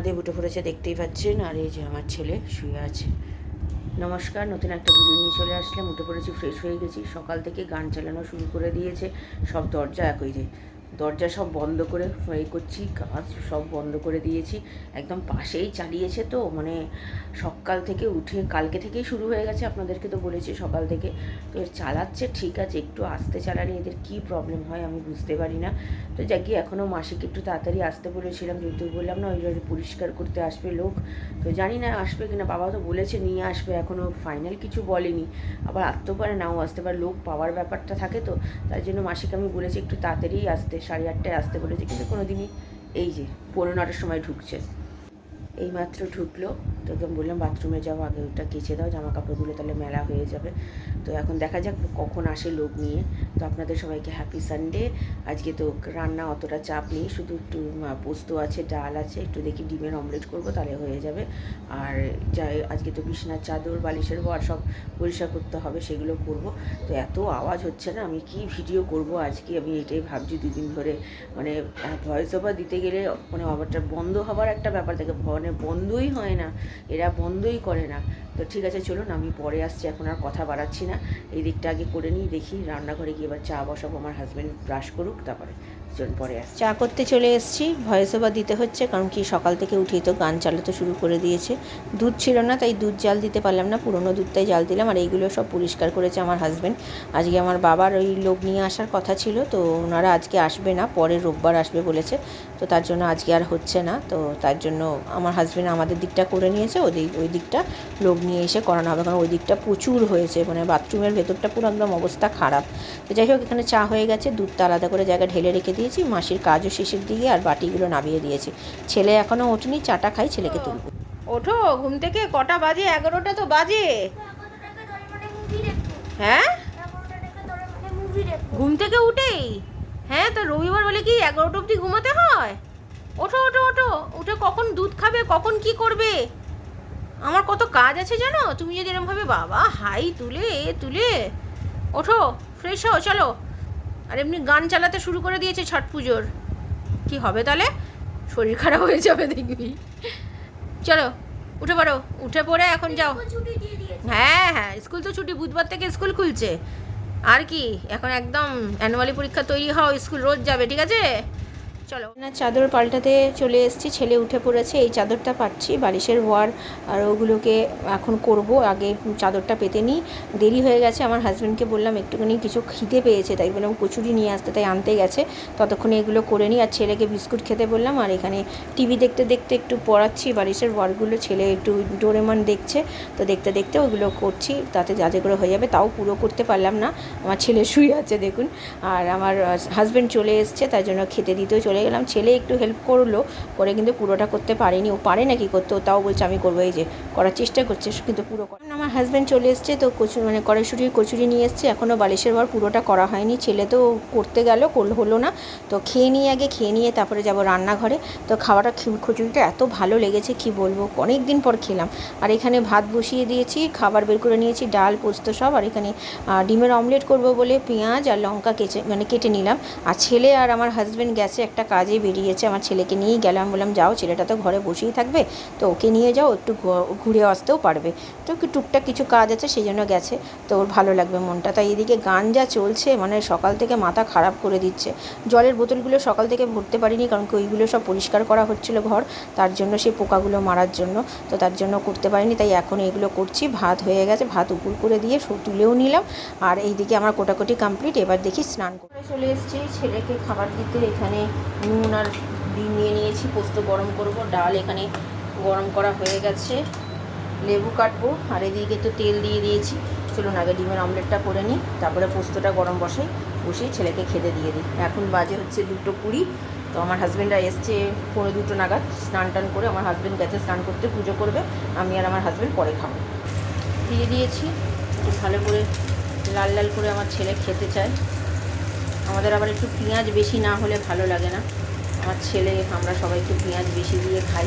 দিয়ে উঠে পড়েছে দেখতেই পাচ্ছেন। আর এই যে আমার ছেলে শুয়ে আছে। নমস্কার, নতুন একটা ভিডিও নিয়ে চলে আসলাম। উঠে পড়েছি ফ্রেশ হয়ে গেছি। সকাল থেকে গান চালানো শুরু করে দিয়েছে। সব দরজা একই যায় দরজা সব বন্ধ করে এ করছি কাজ সব বন্ধ করে দিয়েছি, একদম পাশেই চালিয়েছে তো মানে সকাল থেকে উঠে, কালকে থেকেই শুরু হয়ে গেছে, আপনাদেরকে তো বলেছি সকাল থেকে। তো চালাচ্ছে, ঠিক আছে, একটু আস্তে চালালে এদের কী প্রবলেম হয় আমি বুঝতে পারি না। তো যাকে এখনও মাসিকে একটু তাড়াতাড়ি আসতে বলেছিলাম, যেহেতু বললাম না, ওই পরিষ্কার করতে আসবে লোক। তো জানি না আসবে কিনা বাবা তো বলেছে নিয়ে আসবে, এখনও ফাইনাল কিছু বলেনি। আবার আসতেও পারে, নাও আসতে পারে, লোক পাওয়ার ব্যাপারটা থাকে তো, তার জন্য মাসিকে আমি বলেছি একটু তাড়াতাড়ি আসতে। সাড়ে আটটায় আসতে বলেছে কিন্তু কোনোদিনই এই যে পনেরো নটার সময় ঢুকছে। এইমাত্র ঢুকলো। তো একদম বললাম, বাথরুমে যাও, আগে ওটা কেচে দাও জামা কাপড়গুলো তাহলে মেলা হয়ে যাবে। তো এখন দেখা যাক কখন আসে লোক নিয়ে। তো আপনাদের সবাইকে হ্যাপি সানডে আজকে তো রান্না অতটা চাপ নেই, শুধু একটু পোস্ত আছে, ডাল আছে, একটু দেখি ডিমের অমলেট করব, তাহলে হয়ে যাবে। আর যাই, আজকে তো বিছনার চাদর বালিশের ঘর সব পরিষ্কার করতে হবে, সেগুলো করব। তো এত আওয়াজ হচ্ছে না, আমি কি ভিডিও করব আজকে? আমি এটাই ভাবছি দুদিন ধরে। মানে ভয়েস ওভার দিতে গেলে মানে ওভারটা বন্ধ হবার একটা ব্যাপার থাকে মানে বন্ধই হয় না, এরা বন্ধই করে না। তো ঠিক আছে, চলুন আমি পরে আসছি, এখন আর কথা বাড়াচ্ছি না। এই দিকটা আগে করে নিই, দেখি রান্নাঘরে গিয়ে এবার চা বসাবো, আমার হাজব্যান্ড ব্রাশ করুক, তারপরে পরে আসছি। চা করতে চলে এসেছি। ভয়েস ওভার দিতে হচ্ছে, কারণ কি সকাল থেকে উঠেই তো গান চালাতে শুরু করে দিয়েছে। দুধ ছিল না, তাই দুধ জাল দিতে পারলাম না। পুরনো দুধটাই জাল দিলাম, আর এইগুলো সব পরিষ্কার করেছে আমার হাজব্যান্ড আজকে আমার বাবার ওই লোক নিয়ে আসার কথা ছিল, তো ওনারা আজকে আসবে না পরের রোববার আসবে বলেছে। তো তার জন্য আজকে আর হচ্ছে না, তো তার জন্য আমার হাজব্যান্ড আমাদের দিকটা করে নিয়েছে ওই ওই দিকটা লোক নিয়ে এসে করানো হবে, কারণ ওই দিকটা প্রচুর হয়েছে মানে বাথরুমের ভেতরটা পুরো একদম অবস্থা খারাপ। তো যাই হোক, এখানে চা হয়ে গেছে, দুধটা আলাদা করে জায়গায় ঢেলে রেখে দিয়েছি, মাসির কাজও শেষের দিকে আর বাটিগুলো নামিয়ে দিয়েছি। ছেলে এখনও ওঠেনি, চাটা খাই, ছেলেকে তুলব। ওঠো, ঘুম থেকে কটা বাজে? এগারোটা তো বাজে। হ্যাঁ? ঘুম থেকে উঠেই? হ্যাঁ তো রবিবার বলে কি এগারোটা অবধি ঘুমাতে হয়? ওঠো ওঠো ওঠো। উঠে কখন দুধ খাবে, কখন কি করবে? আমার কত কাজ আছে জানো? তুমি যদি এরমভাবে বাবা, হাই, তুলে, এ, তুলে। ওঠো, ফ্রেশ হও, চলো। আর এমনি গান চালাতে শুরু করে দিয়েছে ছট পুজোর। কি হবে তাহলে? শরীর খারাপ হয়ে যাবে দেখবি। চলো উঠে পড়ো উঠে পড়ে এখন যাও। হ্যাঁ হ্যাঁ স্কুল তো ছুটি বুধবার থেকে স্কুল খুলছে। আর কি এখন একদম অ্যানুয়ালি পরীক্ষা তৈরি হও স্কুল রোজ যাবে ঠিক আছে? চলো। না, চাদর পাল্টাতে চলে এসেছি, ছেলে উঠে পড়েছে, এই চাদরটা পাচ্ছি বালিশের ওয়ার আর ওগুলোকে এখন করব, আগে চাদরটা পেতে নিই। দেরি হয়ে গেছে, আমার হাজব্যান্ডকে বললাম, একটুখানি কিছু খিদে পেয়েছে, তাই বললাম কচুরি নিয়ে আসতে, তাই আনতে গেছে। ততক্ষণে এগুলো করে নিই। আর ছেলেকে বিস্কুট খেতে বললাম, আর এখানে টিভি দেখতে দেখতে একটু পড়াচ্ছি, বালিশের ওয়ারগুলো ছেলে একটু ডোরেমন দেখছে, তো দেখতে দেখতে ওগুলো করছি, তাতে যা যেগুলো হয়ে যাবে, তাও পুরো করতে পারলাম না। আমার ছেলে শুয়ে আছে, দেখুন। আর আমার হাজব্যান্ড চলে এসছে তার জন্য খেতে দিতেও চলে গেলাম। ছেলে একটু হেল্প করল করে কিন্তু পুরোটা করতে পারেনি। ও পারে নাকি করতে তাও বলছে আমি করব। এই যে, করার চেষ্টা করছে কিন্তু পুরো আমার হাজব্যান্ড চলে এসছে, তো কচু মানে কড়াইশুটির কচুরি নিয়ে এসছে। এখনও বালিশের ঘর পুরোটা করা হয়নি। ছেলে তো করতে গেল হলো না। তো খেয়ে নিয়ে আগে খেয়ে নিয়ে তারপরে যাব রান্নাঘরে। তো খাওয়াটা খিচুড়িটা এত ভালো লেগেছে, কি বলব? অনেক দিন পর খেলাম। আর এখানে ভাত বসিয়ে দিয়েছি, খাবার বের করে নিয়েছি, ডাল, পোস্ত সব। আর এখানে ডিমের অমলেট করব বলে পেঁয়াজ আর লঙ্কা কেচে মানে কেটে নিলাম। আর ছেলে আর আমার হাজব্যান্ড গেছে একটা কাজে বেরিয়েছে, আমার ছেলেকে নিয়েই গেলাম, বললাম, যাও, ছেলেটা তো ঘরে বসেই থাকবে, তো ওকে নিয়ে যাও, একটু ঘুরে আসতেও পারবে। তো একটু টুকটাক কিছু কাজ আছে, সেই জন্য গেছে, তো ওর ভালো লাগবে মনটা। তাই এদিকে গান যা চলছে মানে সকাল থেকে মাথা খারাপ করে দিচ্ছে। জলের বোতলগুলো সকাল থেকে ভরতে পারিনি, কারণ কি ওইগুলো সব পরিষ্কার করা হচ্ছিল ঘর, তার জন্য সেই পোকাগুলো মারার জন্য, তো তার জন্য করতে পারিনি, তাই এখন এগুলো করছি, ভাত হয়ে গেছে, ভাত উপুর করে দিয়ে তুলেও নিলাম, আর এইদিকে আমার কোটাকুটি কমপ্লিট এবার দেখি স্নান করে চলে এসেছি, ছেলেকে খাবার দিতে এখানে নুন আর ডিম নিয়ে নিয়েছি, পোস্ত গরম করব, ডাল এখানে গরম করা হয়ে গেছে। লেবু কাটবো, আর এদিকে তো তেল দিয়ে দিয়েছি। চলুন আগে ডিমের অমলেটটা করে নিই, তারপরে পোস্তটা গরম বসাই, বসিয়ে ছেলেকে খেতে দিয়ে দিই। এখন বাজে হচ্ছে দুটো কুড়ি, তো আমার হাজব্যান্ডরা এসছে পনেরো দুটো নাগাদ, স্নান টান করে আমার হাজব্যান্ড গেছে স্নান করতে, পুজো করবে, আমি আর আমার হাজব্যান্ড পরে খাব। দিয়ে দিয়েছি ভালো করে লাল লাল করে আমার ছেলে খেতে চায়। আমাদের আবার একটু পেঁয়াজ বেশি না হলে ভালো লাগে না। আমার ছেলে, আমরা সবাই একটু পেঁয়াজ বেশি দিয়ে খাই।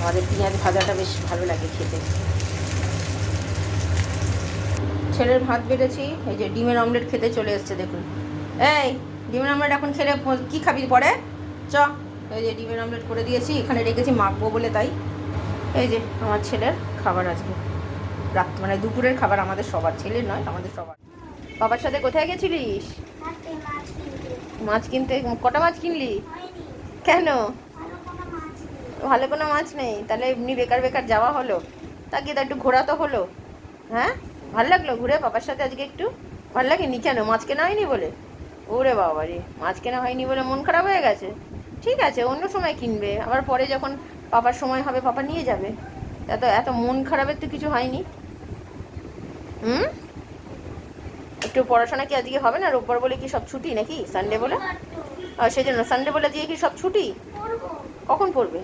আমাদের পেঁয়াজ ভাজাটা বেশ ভালো লাগে খেতে। ছেলের ভাত বেড়েছি এই যে ডিমের অমলেট খেতে চলে এসছে, দেখুন। এই, ডিমের অমলেট এখন খেলে কি খাবি পরে? চ, এই যে ডিমের অমলেট করে দিয়েছি, এখানে রেখেছি মাখবো বলে তাই। এই যে আমার ছেলের খাবার আজকে। রাত মানে দুপুরের খাবার আমাদের সবার, ছেলের নয়, আমাদের সবার। বাবার সাথে কোথায় গেছিলিস? মাছ কিনতে, কটা মাছ কিনলি? কেন? ভালো কোনো মাছ নেই। তাহলে এমনি বেকার বেকার যাওয়া হলো। তো একটু ঘোরা তো হলো। হ্যাঁ? ভালো লাগল ঘুরে? বাবার সাথে আজকে একটু? ভালো লাগেনি কেন? মাছ কেনা হয়নি বলে? ওরে বাবা রে, মাছ কেনা হয়নি বলে মন খারাপ হয়ে গেছে? ঠিক আছে, অন্য সময় কিনবে। আবার পরে যখন পাপার সময় হবে, পাপা নিয়ে যাবে। এত এত মন খারাপের তো কিছু হয়নি। হুম? একটু পড়াশোনা কি আজকে হবে না? রোববার বলে কি সব ছুটি নাকি? সানডে বলে? সেই জন্য সানডে বলে দিয়ে কি সব ছুটি? কখন পড়বে?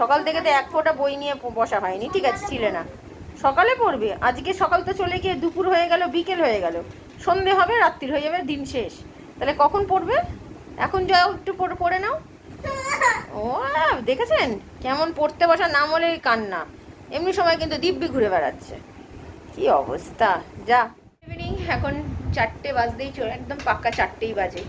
সকাল থেকে তো এক ফোঁটা বই নিয়ে বসা হয়নি। ঠিক আছে, ছিলে না। সকালে পড়বে। আজকে সকাল তো চলে গিয়ে দুপুর হয়ে গেল, বিকেল হয়ে গেল। সন্ধে হবে, রাত্রির হয়ে যাবে, দিন শেষ। তাহলে কখন পড়বে? এখন যাও, একটু পড়ে নাও। ও দেখেছেন? কেমন পড়তে বসার নাম হলে কান্না। এমনি সময় কিন্তু দিব্যি ঘুরে বেড়াচ্ছে। কি অবস্থা? যা। ইভিনিং এখন চারটে বাজতেই চলে, একদম পাক্কা চারটেই বাজে।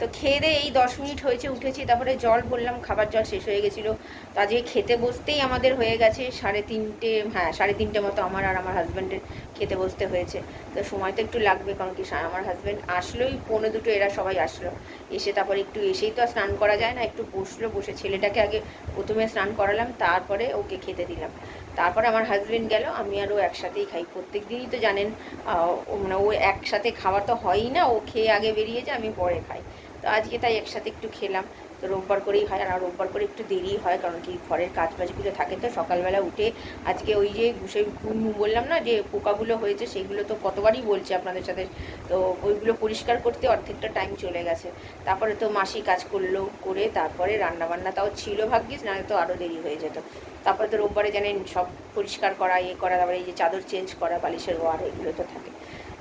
তো খেয়ে দিয়ে এই দশ মিনিট হয়েছে, উঠেছি, তারপরে জল বললাম, খাবার জল শেষ হয়ে গেছিল। তো আজকে খেতে বসতেই আমাদের হয়ে গেছে সাড়ে তিনটে হ্যাঁ সাড়ে তিনটে মতো আমার আর আমার হাজব্যান্ডের খেতে বসতে হয়েছে। তো সময় তো একটু লাগবে, কারণ কি আমার হাজব্যান্ড আসলোই, পৌনে দুটো এরা সবাই আসলো। এসে তারপরে একটু এসেই তো স্নান করা যায় না, একটু বসল, বসে ছেলেটাকে আগে প্রথমে স্নান করালাম, তারপরে ওকে খেতে দিলাম। তারপরে আমার হাজব্যান্ড গেল, আমি আরও একসাথেই খাই। প্রত্যেক দিনই তো জানেন মানে ও একসাথে খাওয়া তো হয়ই না, ও খেয়ে আগে বেরিয়ে যায়, আমি পরে খাই। তো আজকে তাই একসাথে একটু খেলাম। তো রোববার করেই হয় আর রোববার করে একটু দেরি হয়, কারণ কি ঘরের কাজ বাজগুলো থাকে তো সকালবেলা উঠে আজকে ওই যে ঘুষে ঘুম বললাম না যে পোকাগুলো হয়েছে সেগুলো তো কতবারই বলছি আপনাদের সাথে, তো ওইগুলো পরিষ্কার করতে অর্ধেকটা টাইম চলে গেছে। তারপরে তো মাসি কাজ করল করে তারপরে রান্নাবান্না তাও ছিল ভাগ্যিস না তো আরও দেরি হয়ে যেত। তারপরে তো রোববারে জানেন সব পরিষ্কার করা ইয়ে করা, তারপরে এই যে চাদর চেঞ্জ করা, বালিশের ওয়ার, এগুলো তো থাকে।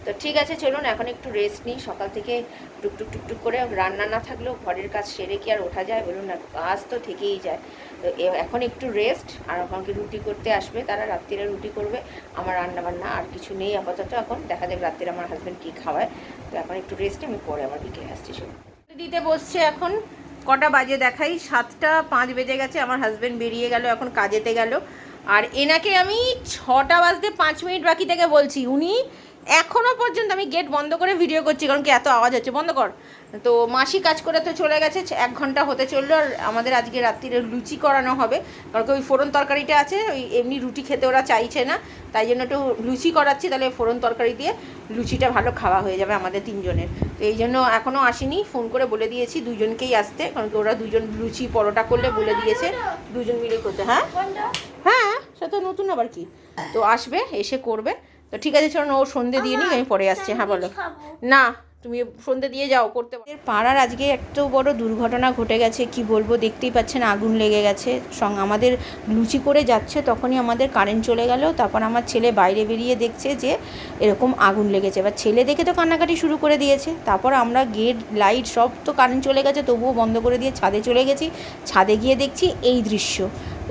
তো ঠিক আছে, চলুন এখন একটু রেস্ট নিই। সকাল থেকে টুকটুক টুকটুক করে রান্না না থাকলেও ঘরের কাজ সেরে কি আর ওঠা যায় বলুন না, কাজ তো থেকেই যায়। তো এখন একটু রেস্ট আর আমাকে রুটি করতে আসবে, তারা রাত্রিরে রুটি করবে। আমার রান্না বান্না আর কিছু নেই আপাতত এখন, দেখা যাক রাত্রিরে আমার হাজব্যান্ড কী খাওয়ায়। তো এখন একটু রেস্ট আমি পরে আমার বিকেলে আসছি শুনুন দিতে বসছে এখন, কটা বাজে দেখাই, সাতটা পাঁচ বেজে গেছে, আমার হাজব্যান্ড বেরিয়ে গেল, এখন কাজেতে গেল। আর এনাকে আমি ছটা বাজতে পাঁচ মিনিট বাকি থেকে বলছি, উনি এখনও পর্যন্ত আমি গেট বন্ধ করে ভিডিও করছি, কারণ কি এত আওয়াজ হচ্ছে। বন্ধ কর। তো মাসি কাজ করে তো চলে গেছে এক ঘণ্টা হতে চলল, আর আমাদের আজকে রাত্রিরে লুচি করানো হবে। কারণ ওই ফোড়ন তরকারিটা আছে, ওই এমনি রুটি খেতে ওরা চাইছে না, তাই জন্য একটু লুচি করাচ্ছি, তাহলে ফোড়ন তরকারি দিয়ে লুচিটা ভালো খাওয়া হয়ে যাবে আমাদের তিনজনের। তো এই জন্য এখনও আসেনি ফোন করে বলে দিয়েছি, দুজনকেই আসতে, কারণ কি ওরা দুজন লুচি পরোটা করলে বলে দিয়েছে, দুজন মিলে করতে। হ্যাঁ? হ্যাঁ সেটা নতুন আবার কি? তো আসবে, এসে করবে। তো ঠিক আছে চলো ও সন্ধে দিয়ে নিই আমি পরে আসছি। হ্যাঁ বলো। না তুমি সন্ধে দিয়ে যাও করতে পারো। পাড়ার আজকে এত বড় দুর্ঘটনা ঘটে গেছে কি বলব দেখতেই পাচ্ছেন আগুন লেগে গেছে। সঙ্গে আমাদের লুচি করে যাচ্ছে তখনই আমাদের কারেন্ট চলে গেল তারপর আমার ছেলে বাইরে বেরিয়ে দেখছে যে এরকম আগুন লেগেছে। এবার ছেলে দেখে তো কান্নাকাটি শুরু করে দিয়েছে তারপর আমরা গেট লাইট সব তো কারেন্ট চলে গেছে তবুও বন্ধ করে দিয়ে ছাদে চলে গেছি। ছাদে গিয়ে দেখছি এই দৃশ্য।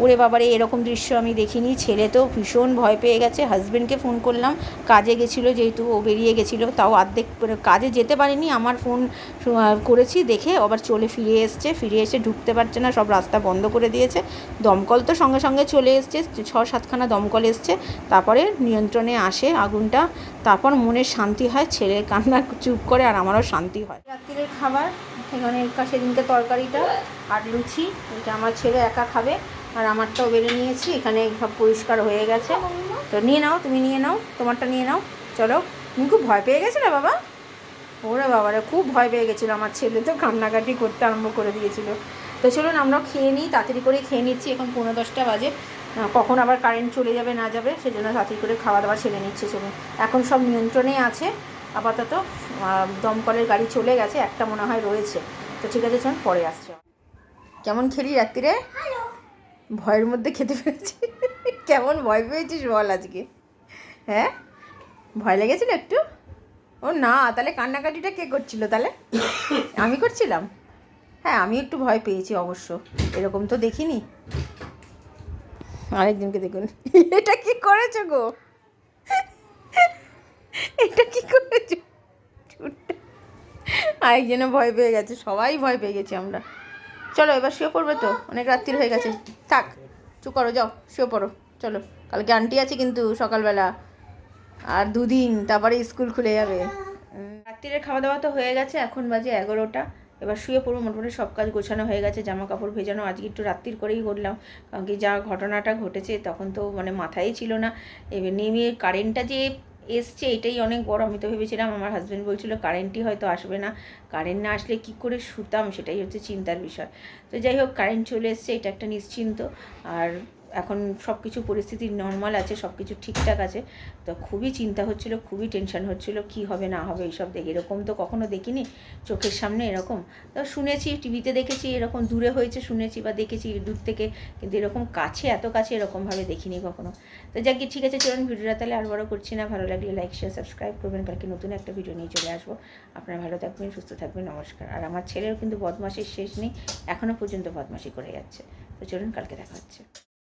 ওরে বাবারে, এরকম দৃশ্য আমি দেখিনি। ছেলে তো ভীষণ ভয় পেয়ে গেছে। হাজব্যান্ডকে ফোন করলাম। কাজে গেছিল যেহেতু, ও বেরিয়ে গেছিল, তাও অর্ধেক মানে কাজে যেতে পারিনি। আমার ফোন করেছি দেখে, আবার চলে ফিরে এসছে। ফিরে এসে ঢুকতে পারছে না, সব রাস্তা বন্ধ করে দিয়েছে। দমকল তো সঙ্গে সঙ্গে চলে এসছে ছ সাতখানা দমকল এসছে। তারপরে নিয়ন্ত্রণে আসে আগুনটা। তারপর মনে শান্তি হয়, ছেলের কান্না চুপ করে আর আমারও শান্তি হয়। রাত্রিরের খাবার, এখানে সেদিনকে তরকারিটা আর লুচি, এটা আমার ছেলে একা খাবে। আর আমারটাও বেড়ে নিয়েছি, এখানে সব পরিষ্কার হয়ে গেছে। তো নিয়ে নাও, তুমি নিয়ে নাও, তোমারটা নিয়ে নাও। চলো, তুমি খুব ভয় পেয়ে গেছিলে বাবা? ওরে বাবারে, খুব ভয় পেয়ে গেছিল আমার ছেলে, তো কান্নাকাটি করতে আরম্ভ করে দিয়েছিল। তো চলুন, আমরাও খেয়ে নিই, তাড়াতাড়ি করে খেয়ে নিচ্ছি, এখন পনেরো দশটা বাজে। কখন আবার কারেন্ট চলে যাবে, না যাবে, সেজন্য তাড়াতাড়ি করে খাওয়া দাওয়া সেরে নিচ্ছে, চলুন। এখন সব নিয়ন্ত্রণেই আছে, আপাতত দমকলের গাড়ি চলে গেছে, একটা মনে হয় রয়েছে। তো ঠিক আছে, চলুন, পরে আসছে। কেমন খেলি রাত্রিরে? ভয়ের মধ্যে খেতে পেরেছি। কেমন ভয় পেয়েছিস বল আজকে? হ্যাঁ? ভয় লেগেছিল একটু? ও না, তাহলে কান্নাকাটিটা কে করছিল তাহলে? আমি করছিলাম? হ্যাঁ আমি একটু ভয় পেয়েছি অবশ্য। এরকম তো দেখিনি। আরেকজনকে দেখুন। এটা কি করেছ গো? এটা কি করেছ? আরেকজনে ভয় পেয়ে গেছে। সবাই ভয় পেয়ে গেছি আমরা। চলো এবার শুয়ে পড়বে তো? অনেক রাত্রির হয়ে গেছে। থাক চুপ করো যাও শুয়ে পড়ো। চলো কালকে আন্টি আছে কিন্তু সকালবেলা। আর দুদিন তারপরে স্কুল খুলে যাবে। উম, রাত্রিরের খাওয়া দাওয়া তো হয়ে গেছে এখন বাজে এগারোটা। এবার শুয়ে পড়ব মোটামুটি সব কাজ গোছানো হয়ে গেছে জামা কাপড় ভেজানো। আজকে একটু রাত্রির করেই করলাম কারণ কি যা ঘটনাটা ঘটেছে তখন তো মানে মাথায় ছিল না। এবার নেমে কারেন্টটা যে এসছে, এটাই অনেক বড়। আমি তো ভেবেছিলাম আমার হাজব্যান্ড বলছিল, কারেন্টই হয়তো আসবে না। কারেন্ট না আসলে কি করে শুতাম, সেটাই হচ্ছে চিন্তার বিষয়। তো যাই হোক, কারেন্ট চলে এসছে, এটা একটা নিশ্চিন্ত। আর এখন সব কিছু পরিস্থিতি নর্মাল আছে সব কিছু ঠিকঠাক আছে। তো খুবই চিন্তা হচ্ছিল, খুবই টেনশন হচ্ছিল, কি হবে, না হবে, এইসব দেখে। এরকম তো কখনো দেখিনি, চোখের সামনে এরকম। তো শুনেছি, টিভিতে দেখেছি, এরকম দূরে হয়েছে, শুনেছি বা দেখেছি দূর থেকে, কিন্তু এরকম কাছে, এত কাছে এরকমভাবে দেখিনি কখনো। তো যাক ঠিক আছে, চলুন ভিডিওটা তাহলে আর বড় করছি না। ভালো লাগলে লাইক শেয়ার সাবস্ক্রাইব করবেন। কালকে নতুন একটা ভিডিও নিয়ে চলে আসব। আপনারা ভালো থাকবেন, সুস্থ থাকবেন, নমস্কার। আর আমার ছেলের কিন্তু বদমাসির শেষ নেই এখনও পর্যন্ত বদমাসি করে যাচ্ছে। তো চলুন, কালকে দেখা হচ্ছে।